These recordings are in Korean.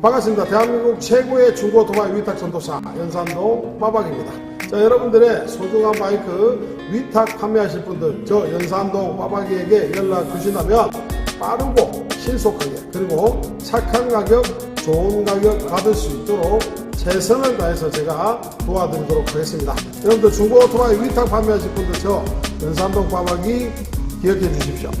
반갑습니다. 대한민국 최고의 중고 오토바이 위탁 전도사 연산동 빠박입니다. 자, 여러분들의 소중한 바이크 위탁 판매하실 분들 저 연산동 빠박이에게 연락 주신다면 빠르고 신속하게 그리고 착한 가격 좋은 가격 받을 수 있도록 최선을 다해서 제가 도와드리도록 하겠습니다. 여러분들 중고 오토바이 위탁 판매하실 분들 저 연산동 빠박이 기억해 주십시오.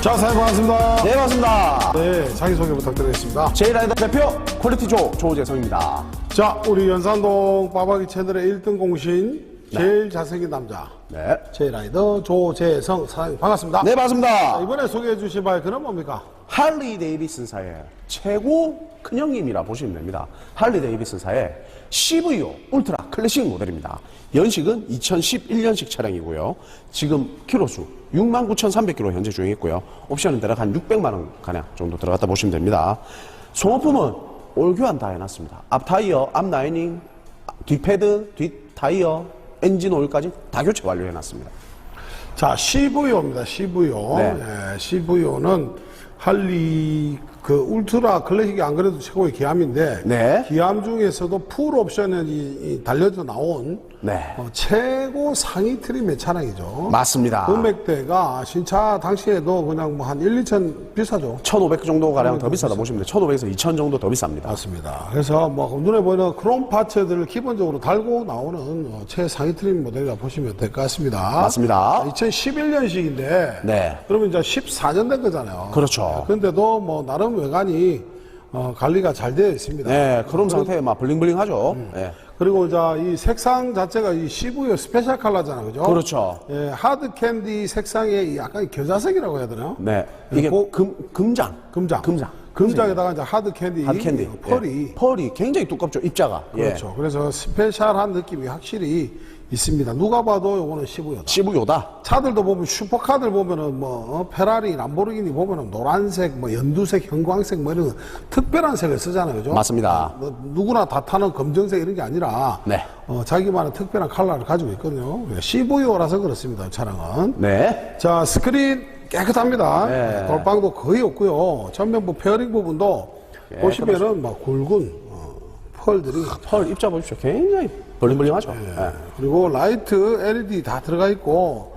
자, 사장님 반갑습니다. 네, 반갑습니다. 네, 자기소개 부탁드리겠습니다. 제이라이더 대표 퀄리티조 조재성입니다. 자, 우리 연산동 빠박이 채널의 1등 공신 제일 잘생긴 남자 네. 제이라이더 조재성 사장님 반갑습니다. 네, 자, 반갑습니다. 이번에 소개해 주실 바이크는 뭡니까? 할리 데이비슨사의 최고 큰형님이라 보시면 됩니다. 할리 데이비슨사의 CVO 울트라 클래식 모델입니다. 연식은 2011년식 차량이고요. 지금 키로수 69,300km 현재 주행했고요. 옵션은 대략 한 600만 원 가량 정도 들어갔다 보시면 됩니다. 소모품은 올 교환 다 해놨습니다. 앞 타이어, 앞 라이닝, 뒷 패드, 뒷 타이어, 엔진 오일까지 다 교체 완료해놨습니다. 자, CVO입니다. CVO. 네. 예, CVO는 할리 그 울트라 클래식이 안 그래도 최고의 기함인데 네. 기함 중에서도 풀 옵션에 이- 이 달려져 나온 네. 어, 최고 상위 트림의 차량이죠. 맞습니다. 금액대가 신차 당시에도 그냥 뭐 한 1, 2천 비싸죠. 1,500 정도 가량 더 비싸다 보시면 돼요. 1,500에서 2,000 정도 더 비쌉니다. 맞습니다. 그래서 뭐 눈에 보이는 크롬 파츠들을 기본적으로 달고 나오는 어, 최상위 트림 모델이라 보시면 될 것 같습니다. 맞습니다. 2011년식인데 네. 그러면 이제 14년 된 거잖아요. 그렇죠. 그런데도 뭐 나름 외관이 어, 관리가 잘 되어 있습니다. 네, 크롬 상태에 막 블링블링하죠. 네. 그리고 이제 이 색상 자체가 이 CV 스페셜 컬러잖아요. 그죠? 그렇죠. 예, 하드 캔디 색상의 이 약간 겨자색이라고 해야 되나요? 네. 이게 고- 금, 금장. 금장. 금장. 금장에다가 이제 하드 캔디. 하드 캔디. 어, 펄이. 예. 펄이 굉장히 두껍죠, 입자가. 예. 그렇죠. 그래서 스페셜한 느낌이 확실히 있습니다. 누가 봐도 요거는 CV다. CVO다. 차들도 보면 슈퍼카들 보면은 뭐 어, 페라리, 람보르기니 보면은 노란색, 뭐 연두색, 형광색 뭐 이런 특별한 색을 쓰잖아요, 그죠? 맞습니다. 뭐 누구나 다 타는 검정색 이런 게 아니라 네. 어, 자기만의 특별한 컬러를 가지고 있거든요. CVO라서 그렇습니다, 차량은. 네. 자 스크린 깨끗합니다. 네. 돌방도 거의 없고요. 전면부 페어링 부분도 보시면은 막 굵은 어, 펄들이 펄 입자 보십시오. 굉장히 블링블링하죠. 예. 그리고 라이트 LED 다 들어가 있고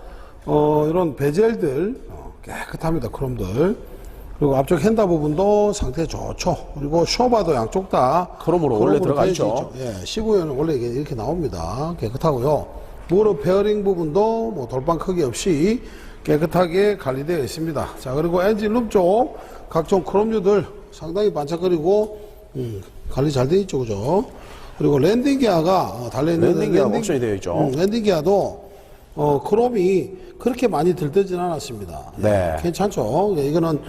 어, 이런 베젤들 어, 깨끗합니다 크롬들 그리고 앞쪽 핸다 부분도 상태 좋죠 그리고 쇼바도 양쪽 다 크롬으로 원래 들어가 있죠. 예, 15에는 원래 이게 이렇게 나옵니다 깨끗하고요 무릎 베어링 부분도 뭐 돌방 크기 없이 깨끗하게 관리되어 있습니다 자 그리고 엔진 룸 쪽 각종 크롬류들 상당히 반짝거리고 음, 관리 잘 되어 있죠 그죠 그리고 랜딩 기어가 어, 달려있는 랜딩 기어가 옵션이 되어 있죠. 음, 랜딩 기어도 어, 크롬이 그렇게 많이 들뜨진 않았습니다. 네. 예, 괜찮죠. 예, 이거는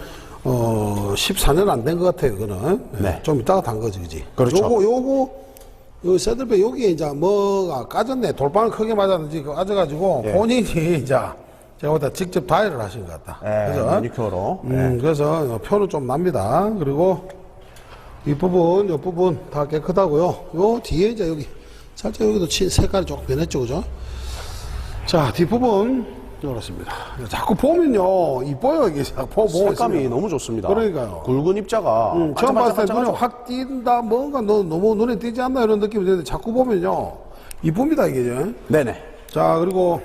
어, 14년 안 된 것 같아요. 이거는 예, 네. 좀 이따가 단 거지, 그지? 그렇죠. 요거 요거 요 새들배 여기에 이제 뭐가 까졌네. 돌방을 크게 맞았는지 그 까져가지고 예. 본인이 이제 제가 보다 직접 다이를 하신 것 같다. 예, 매니큐어로. 음, 그래서 표는 좀 납니다. 그리고 이 부분, 이 부분 다 깨끗하고요. 요 뒤에 이제 여기 살짝 여기도 치- 색깔이 조금 변했죠, 그죠? 자, 뒷부분 이렇습니다. 자꾸 보면요, 이뻐요 이게 자꾸 보고 색감이 있으면. 너무 좋습니다. 그러니까요. 굵은 입자가. 음, 처음 봤을 때 반짝반짝반짝하죠. 확 띈다, 뭔가 너, 너무 눈에 띄지 않나 이런 느낌이 드는데 자꾸 보면요, 이쁩니다 이게. 이제. 네네. 자, 그리고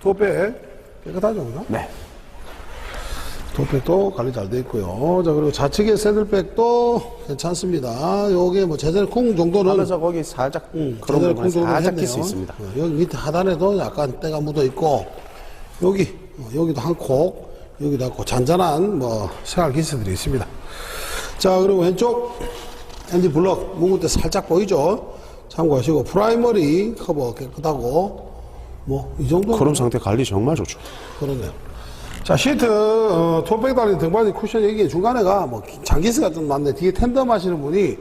도백 깨끗하죠, 그죠? 네. 도백도 관리 잘 돼 있고요. 자, 그리고 좌측의 새들백도 괜찮습니다. 요게 뭐 제대로 쿵 정도는 하면서 거기 살짝 음, 그런 부분 살짝 했네요. 낄수 있습니다. 어, 여기 밑에 하단에도 약간 때가 묻어 있고 여기 어, 여기도 한 콕, 여기도 한 콕, 잔잔한 뭐 생활 기스들이 있습니다. 자, 그리고 왼쪽 엔진 블럭 묵은 때 살짝 보이죠? 참고하시고 프라이머리 커버 깨끗하고 뭐 이 정도 크롬 상태 관리 정말 좋죠. 그러네요. 자, 시트, 어, 토백 달린 등받이 쿠션 여기 중간에가 뭐 장기스가 좀 났네. 뒤에 텐덤 하시는 분이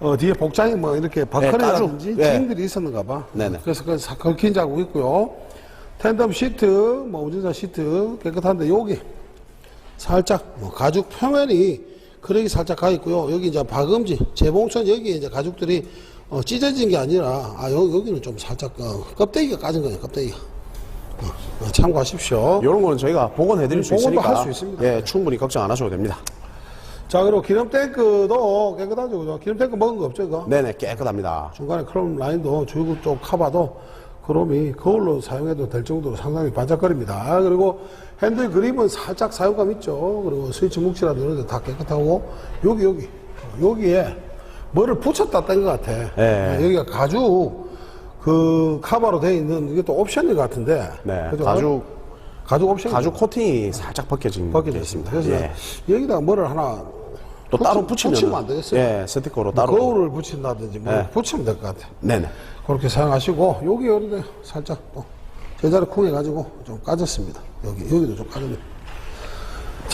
어, 뒤에 복장이 뭐 이렇게 까죽. 네. 짐들이 있었는가 봐. 네네. 그래서 그 사- 걸킨 자국 있고요. 텐덤 시트, 뭐 운전자 시트 깨끗한데 여기 살짝 뭐 가죽 표면이 크랙이 살짝 가 있고요. 여기 이제 박음지, 재봉선 여기 이제 가죽들이 어, 찢어진 게 아니라 아 여기, 여기는 좀 살짝 어, 껍데기가 까진 거예요. 껍데기가. 어, 어, 참고하십시오. 이런 거는 저희가 복원해 드릴 수 복원도 있으니까 할수 있습니다. 예, 충분히 걱정 안 하셔도 됩니다. 자 그리고 기름 탱크도 깨끗하죠, 그죠? 기름 탱크 먹은 거 없죠, 이거? 네네, 깨끗합니다. 중간에 크롬 라인도 주유구 쪽 카바도 크롬이 거울로 사용해도 될 정도로 상당히 반짝거립니다. 그리고 핸들 그립은 살짝 사용감 있죠. 그리고 스위치 묵치라도 이런 데다 깨끗하고 여기 여기 여기에 뭐를 붙였다 뗀 것 같아. 네. 여기가 가죽 그 카바로 되어 있는 이게 또 옵션인 것 같은데. 네, 그죠? 가죽 가죽 옵션 가죽 코팅이 살짝 벗겨진 게 벗겨져 있습니다. 그래서 예. 여기다가 뭐를 하나 또 따로 붙이면 붙이면 안 되겠어요? 예, 스티커로 따로. 거울을 붙인다든지 뭐 네. 붙이면 될 것 같아. 네네. 그렇게 사용하시고 여기 이런데 살짝 또 제자리 쿵해 가지고 좀 까졌습니다. 여기 여기도 좀 까졌네.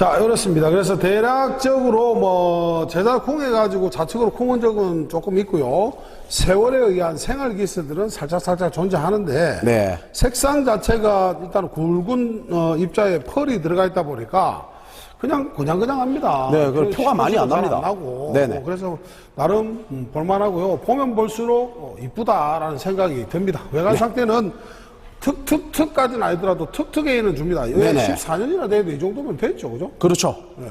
자 이렇습니다. 그래서 대략적으로 뭐 제자리 쿵해 가지고 좌측으로 쿵은 적은 조금 있고요. 세월에 의한 생활 기스들은 살짝 살짝 존재하는데 네. 색상 자체가 일단 굵은 어, 입자에 펄이 들어가 있다 보니까 그냥 그냥 그냥 합니다. 네, 그 표가 많이 안 납니다. 나고 네네. 어, 그래서 나름 음, 볼만하고요. 보면 볼수록 어, 이쁘다라는 생각이 듭니다. 외관 네. 상태는 툭툭툭까지는 아니더라도 툭툭에는 줍니다. 네네. 14년이나 돼도 이 정도면 됐죠, 그죠? 그렇죠. 네.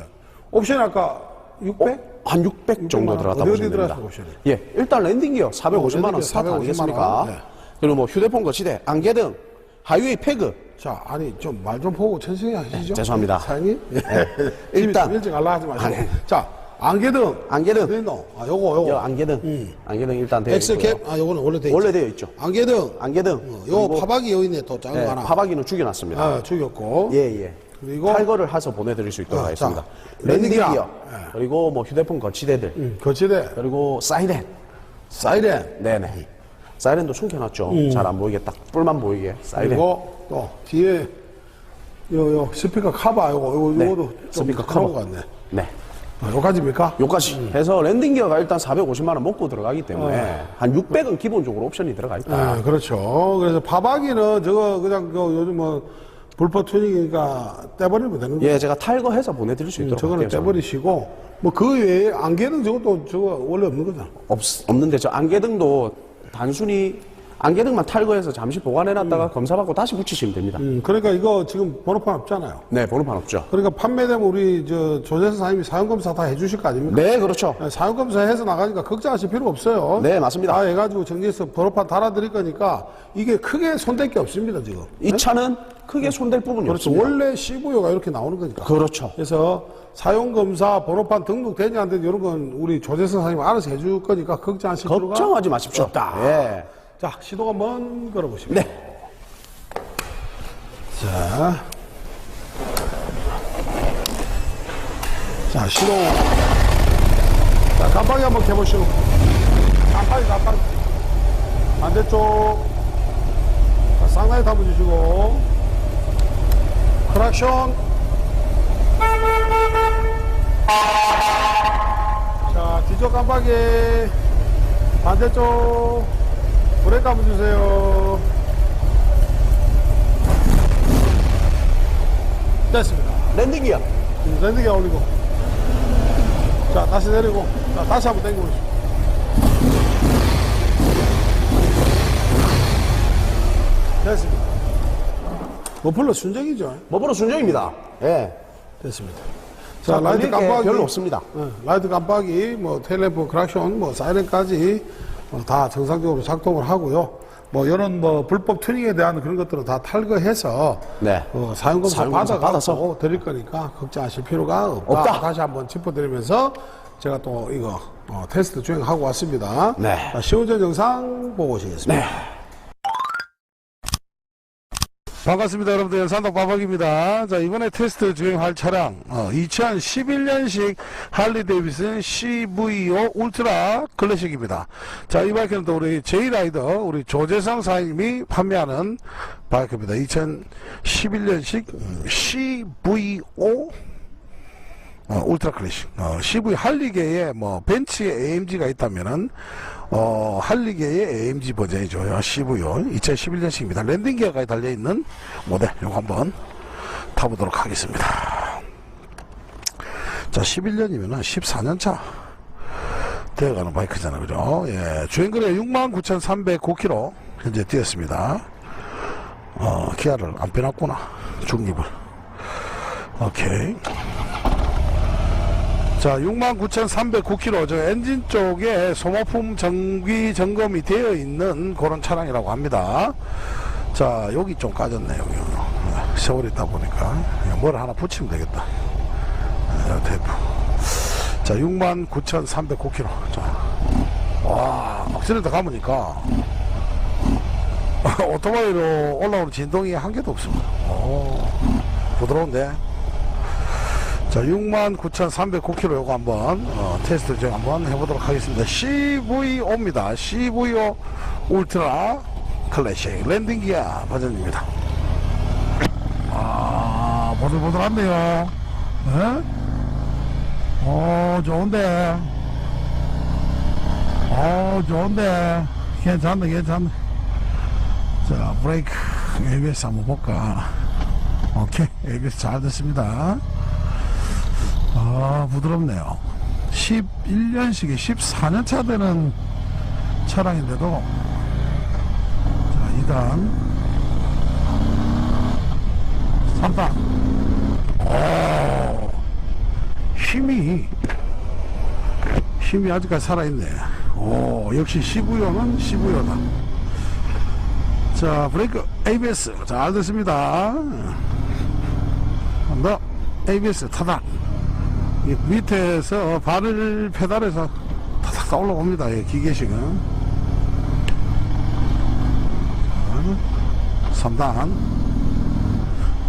옵션 아까 600? 한600 정도 600만 들어갔다 보시면 됩니다. 예, 일단 랜딩 기어 450만 원 기어 스타트 450만 아니겠습니까? 원, 네. 그리고 뭐 휴대폰 거치대, 안개등, 하이웨이 패그. 자, 아니 좀 말좀 보고 천천히 하시죠. 네, 죄송합니다. 사장님. 일단- 일단 일찍 알라 하지 마시고. 아니. 자, 안개등. 안개등. 있노? 아, 요거 요거. 여 안개등. 안개등 일단 되어 엑셀 있고요. 캡. 아, 요거는 원래 돼 있죠. 원래 되어 있죠. 안개등. 안개등. 어, 요 그리고, 파박이 여기 있네 또 작은 예, 거 하나. 파박이는 죽여놨습니다. 아, 죽였고. 예, 예. 그리고- 탈거를 해서 보내드릴 수 있도록 아, 하겠습니다. 자, 랜딩 랜딩 기어. 기어. 그리고 뭐 휴대폰 거치대들. 음, 거치대. 그리고 사이렌. 사이렌. 네네. 사이렌도 숨겨놨죠. 잘 안 보이게 딱 뿔만 보이게 사이렌. 음. 그리고 또 뒤에 요, 요 스피커 카바 요거 요거 네. 요거도 좀 스피커 커버. 것 같네. 네. 아, 요까지입니까? 요까지 해서 랜딩 기어가 일단 450만 원 먹고 들어가기 때문에 한 600은 기본적으로 옵션이 들어가 있다. 아, 그렇죠. 그래서 파박이는 저거 그냥 그 요즘 뭐 불법 튜닝이니까 떼버리면 되는 거예요. 예, 제가 탈거해서 보내드릴 수 있도록 음, 저거는 할게요. 떼버리시고 뭐 그 외에 안개는 저것도 저거 원래 없는 거잖아. 없, 없는데 저 안개등도 단순히 안개등만 탈거해서 잠시 보관해놨다가 검사받고 다시 붙이시면 됩니다. 음, 그러니까 이거 지금 번호판 없잖아요. 네, 번호판 없죠. 그러니까 판매되면 우리 저 조재사 사장님이 사용검사 다 해주실 거 아닙니까? 네, 그렇죠. 사용검사 해서 나가니까 걱정하실 필요 없어요. 네, 맞습니다. 다 해가지고 정리해서 번호판 달아드릴 거니까 이게 크게 손댈 게 없습니다 지금. 이 차는 크게 손댈 부분이 그렇죠. 없습니다. 원래 CVO가 이렇게 나오는 거니까. 그렇죠. 그래서 사용검사 번호판 등록되냐 안 되냐 이런 건 우리 조재사 사장님 알아서 해줄 거니까 걱정하실 필요가 걱정하지 마십시오. 없다. 예. 자 시동 한번 걸어보시죠. 네. 자. 자, 시동. 자, 깜빡이 한번 켜보시고. 깜빡이, 깜빡이. 반대쪽. 자, 쌍라이트 한번 주시고. 크락션. 자, 뒤쪽 깜빡이. 반대쪽. 브레이크 한번 주세요. 됐습니다. 랜딩 기어. 랜딩에 올리고. 자, 다시 내리고. 자, 다시 한번 당겨보시죠. 됐습니다. 머플러 순정이죠. 머브로 순정입니다. 예. 됐습니다. 자, 자, 라이트 깜빡이. 별로 없습니다. 예, 라이트 깜빡이, 뭐, 텔레폰, 크락션, 뭐, 사이렌까지 어, 다 정상적으로 작동을 하고요. 뭐, 이런 뭐, 불법 튜닝에 대한 그런 것들을 다 탈거해서 네. 어, 사용검사 사용검사 받아서 받아서. 드릴 거니까 걱정하실 필요가 없다. 없다. 다시 한번 짚어드리면서 제가 또 이거 어, 테스트 주행하고 왔습니다. 네. 자, 시운전 영상 보고 오시겠습니다. 네. 반갑습니다. 여러분들. 연산동 바박입니다. 자, 이번에 테스트 주행할 차량, 어, 2011년식 할리 데이비슨 CVO 울트라 클래식입니다. 자, 이 바이크는 또 우리 제이라이더, 우리 조재성 사장님이 판매하는 바이크입니다. 2011년식 CVO 어, 울트라 클래식. 어, CV 할리계에 뭐 벤츠에 AMG가 있다면은 어, 할리계의 AMG 버전이죠. CV요. 2011년식입니다. 랜딩 기어까지 달려 있는 모델. 이거 한번 타보도록 하겠습니다. 자, 11년이면은 14년 차 되어가는 바이크잖아요. 그죠? 예. 주행거리 69,309km 현재 뛰었습니다. 어, 기아를 안 빼놨구나. 중립을. 오케이. 자, 69,309km, 저 엔진 쪽에 소모품 정비 점검이 되어 있는 그런 차량이라고 합니다. 자, 여기 좀 까졌네, 여기. 세월이 있다 보니까. 뭘 하나 붙이면 되겠다. 아, 대부. 자, 69,309km. 자, 와, 억지로다 가보니까, 오토바이로 올라오는 진동이 한 개도 없습니다. 오, 부드러운데. 자, 69,309km 요거 한번, 어, 테스트 좀 한번 해보도록 하겠습니다. CVO입니다. CVO 울트라 클래식 랜딩 기아 버전입니다. 아, 보들보들한데요. 에? 어, 좋은데. 어, 좋은데. 괜찮네, 괜찮네. 자, 브레이크, ABS 한번 볼까. 오케이, ABS 잘 됐습니다. 아, 부드럽네요. 11년식에 14년 차 되는 차량인데도, 자, 2단, 3단. 오, 힘이, 힘이 아직까지 살아있네. 오, 역시 시부요는 시부요다. 자, 브레이크, ABS. 잘 됐습니다. 한더 ABS 타다. 이 밑에서 발을 페달에서 타닥 올라옵니다. 이 기계식은. 3단.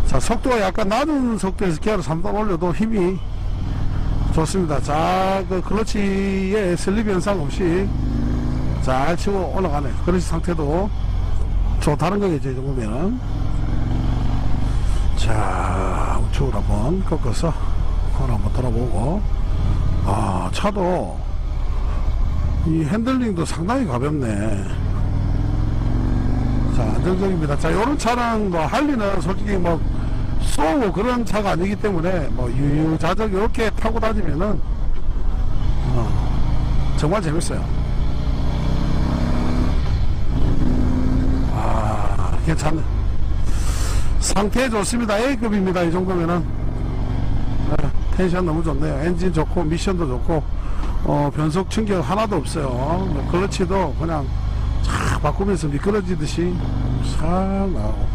자, 속도가 약간 낮은 속도에서 기아를 3단 올려도 힘이 좋습니다. 자, 그 클러치에 슬립 현상 없이 잘 치고 올라가네. 클러치 상태도 좋다는 거겠죠, 이 정도면. 자, 우측으로 한번 꺾어서 코너 한번 돌아보고. 아, 차도 이 핸들링도 상당히 가볍네. 자, 안정적입니다. 자, 요런 차량, 뭐, 할리는 솔직히 뭐, 쏘고 그런 차가 아니기 때문에, 뭐, 유유자적 이렇게 타고 다니면은, 어, 정말 재밌어요. 아, 괜찮네. 상태 좋습니다. A급입니다. 이 정도면은. 네, 텐션 너무 좋네요. 엔진 좋고, 미션도 좋고, 어, 변속 충격 하나도 없어요. 뭐 클러치도 그냥 쫙 바꾸면서 미끄러지듯이 싹 나오고,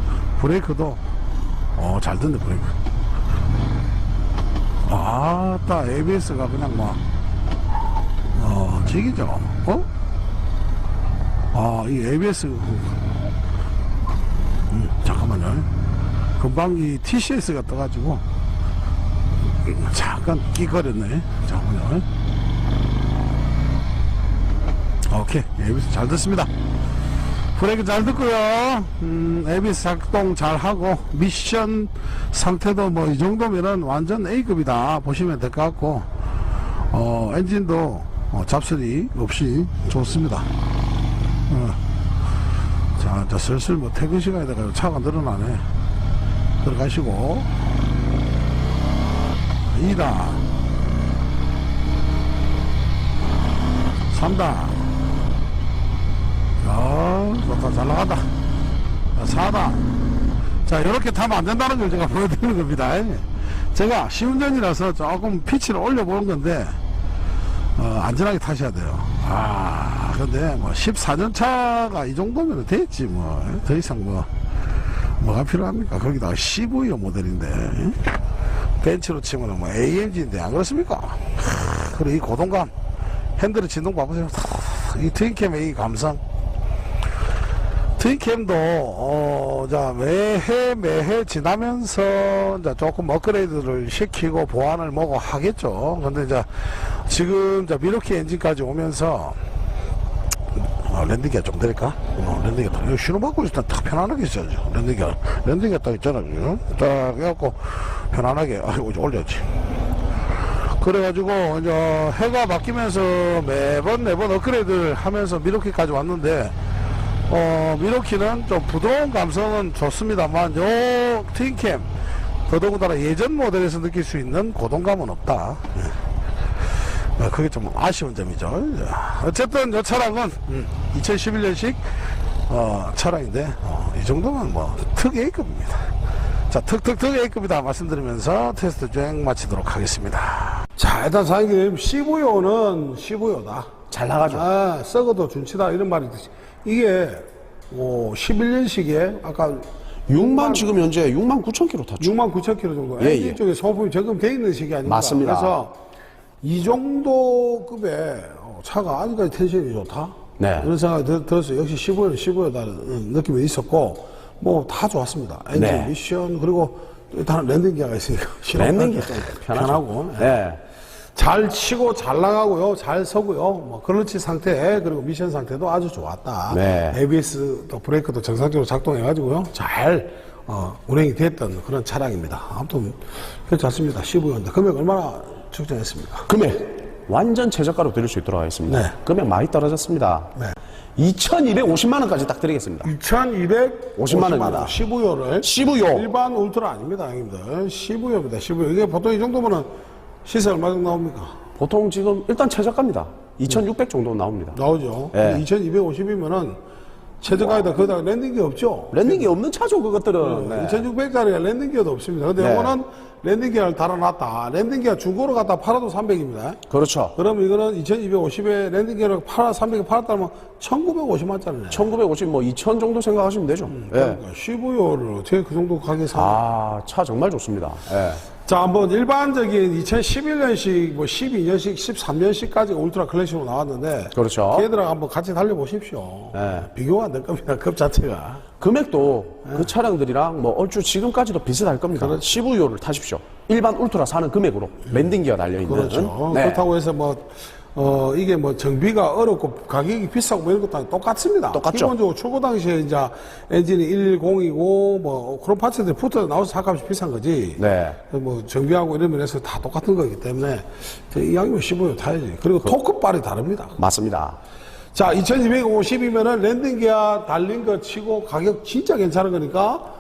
브레이크도, 어, 잘 듣네, 브레이크. 아, 따, ABS가 그냥 막, 어, 지기죠. 어? 아, 이 ABS, 음, 잠깐만요. 금방 이 TCS가 떠가지고 잠깐 끼거렸네. 잠깐만요. 오케이, ABS 잘 듣습니다. 브레이크 잘 듣고요. 음, ABS 작동 잘 하고 미션 상태도 뭐 이 정도면은 완전 A급이다 보시면 될 것 같고 어, 엔진도 어, 잡소리 없이 좋습니다. 어. 자, 슬슬 뭐 퇴근 시간이 돼가지고 차가 늘어나네. 들어가시고. 2단. 3단. 야, 좋다. 잘 나간다. 4단. 자, 이렇게 타면 안 된다는 걸 제가 보여드리는 겁니다. 제가 시운전이라서 조금 피치를 올려보는 건데, 어, 안전하게 타셔야 돼요. 아, 근데 뭐 14년 차가 이 정도면 됐지 뭐. 더 이상 뭐, 뭐가 필요합니까? 거기다가 CVO 모델인데. 벤츠로 치면 뭐 AMG인데 안 그렇습니까? 하, 그리고 이 고동감. 핸들의 진동 봐보세요. 이 트윈캠의 이 감성. 트윈캠도, 어, 자, 매해, 매해 지나면서, 이제 조금 업그레이드를 시키고 보완을 뭐고 하겠죠. 근데 이제, 지금, 이제 미로키 엔진까지 오면서, 어, 랜딩기가 좀 드릴까? 어, 랜딩기가 딱, 이거 신호 받고 있을 때딱 편안하게 있어야죠. 랜딩기가. 랜딩기가 딱 있잖아, 지금. 딱 해갖고, 편안하게, 아이고, 올렸지. 그래가지고, 이제, 해가 바뀌면서 매번, 매번 업그레이드를 하면서 미로키까지 왔는데, 어, 미로키는 좀 부드러운 감성은 좋습니다만, 요 트윈캠, 더더군다나 예전 모델에서 느낄 수 있는 고동감은 없다. 예. 어, 그게 좀 아쉬운 점이죠. 예. 어쨌든 이 차량은 2011년식 어, 차량인데 어, 이 정도면 뭐 특 A급입니다. 자, 특특특 A급이다 말씀드리면서 테스트 주행 마치도록 하겠습니다. 자, 일단 사장님 CVO는 CVO다. 잘 나가죠. 아, 썩어도 준치다 이런 말이 있듯이 이게 뭐 11년식에 아까 6만 지금 현재 6만 9천 킬로 탔죠. 6만 9천 킬로 정도 예, 예. 쪽에 소품이 적금돼 있는 식이 아닙니까? 맞습니다. 그래서 이 정도 급의 어, 차가 아직까지 텐션이 좋다. 네. 그런 생각이 들- 들었어요. 역시 15는 15였다는 느낌이 있었고 뭐 다 좋았습니다. 엔진 네. 미션 그리고 일단 랜딩 기어가 있으니까 좀 편하죠. 편하고 예. 네. 잘 치고 잘 나가고요, 잘 서고요. 뭐 클러치 상태 그리고 미션 상태도 아주 좋았다. 네. ABS 또 브레이크도 정상적으로 작동해가지고요, 잘 어, 운행이 됐던 그런 차량입니다. 아무튼 괜찮습니다. 15년대 금액 얼마나 측정했습니까? 금액 완전 최저가로 드릴 수 있도록 하겠습니다. 네. 금액 많이 떨어졌습니다. 네. 2,250만 원까지 딱 드리겠습니다. 2,250만 50만 원입니다. 15요를 CVO. 일반 울트라 아닙니다, 형님들. 15요입니다. 15요. 이게 보통 이 정도면은 시세 얼마 정도 나옵니까? 보통 지금 일단 최저가입니다. 2,600 정도 나옵니다. 나오죠. 네. 2,250이면은 최저가에다 거기다가 랜딩기 없죠? 랜딩이 없는 차죠, 그것들은. 네. 2600짜리가 랜딩기어도 없습니다. 근데 네. 이거는 랜딩기어를 달아놨다. 랜딩기어 중고로 갖다 팔아도 300입니다. 그렇죠. 그럼 이거는 2250에 랜딩기어를 팔아, 300에 팔았다면 1950만짜리네. 1950, 뭐 2,000 정도 생각하시면 되죠. 예. 그러니까 15요를 어떻게 그 정도 가격에 사? 아, 차 정말 좋습니다. 예. 자, 한번 일반적인 2011년식, 뭐 12년식, 13년식까지 울트라 클래식으로 나왔는데. 그렇죠. 걔들하고 한번 같이 달려보십시오. 네. 비교가 안 될 겁니다. 급 자체가. 금액도 그 차량들이랑 뭐 얼추 지금까지도 비슷할 겁니다. 그렇죠. 15요를 타십시오. 일반 울트라 사는 금액으로 랜딩 기어 달려있는. 그렇죠. 네. 그렇다고 해서 뭐, 어, 이게 뭐 정비가 어렵고 가격이 비싸고 뭐 이런 것도 똑같습니다. 똑같죠. 기본적으로 출고 당시에 이제 엔진이 110이고 뭐 그런 파츠들이 붙어 나와서 차값이 비싼 거지. 네. 뭐 정비하고 이런 면에서 다 똑같은 거기 때문에 이 양이면 15요 타야지. 그리고 토크발이 다릅니다. 맞습니다. 자, 2250이면은 랜딩 기아 달린 거 치고 가격 진짜 괜찮은 거니까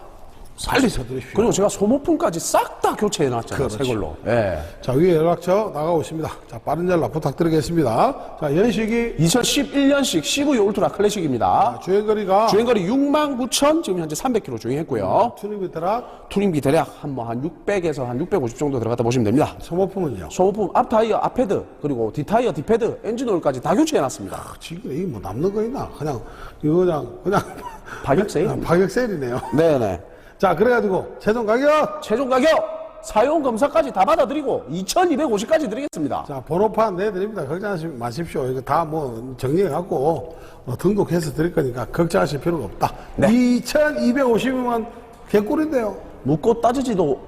빨리 사드십시오. 그리고 제가 소모품까지 싹 다 교체해 놨잖아요. 그렇죠. 새 걸로. 예. 자, 위에 연락처 나가고 있습니다. 자, 빠른 연락 부탁드리겠습니다. 자, 연식이 2011년식 CV 울트라 클래식입니다. 주행거리가 주행거리 6만 9천 지금 현재 300km 주행했고요. 튜닝비 드락 투링비 대략 한뭐한 600에서 한 650 정도 들어갔다 보시면 됩니다. 소모품은요. 소모품 앞 타이어 앞헤드 그리고 뒷 타이어 뒷헤드 엔진 오일까지 다 교체해 놨습니다. 지금 이게 뭐 남는 거 있나? 그냥 이거 그냥 그냥 가격 세일. 가격 세일이네요. 네네. 자, 그래가지고 최종 가격 최종 가격 사용 검사까지 다 받아드리고 2,250까지 드리겠습니다. 자, 번호판 내드립니다. 걱정하지 마십시오. 이거 다 뭐 정리해갖고 어, 등록해서 드릴 거니까 걱정하실 필요가 없다. 네. 2,250이면 개꿀인데요. 묻고 따지지도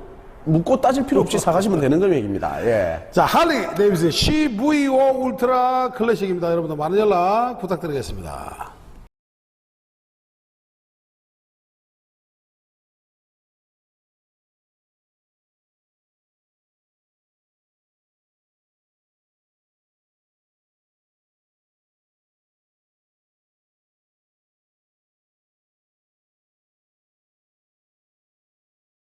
묻고 따질 필요 없이 사가시면 되는 금액입니다. 예. 자, 할리 데이비스 CVO 울트라 클래식입니다. 여러분들 많은 연락 부탁드리겠습니다.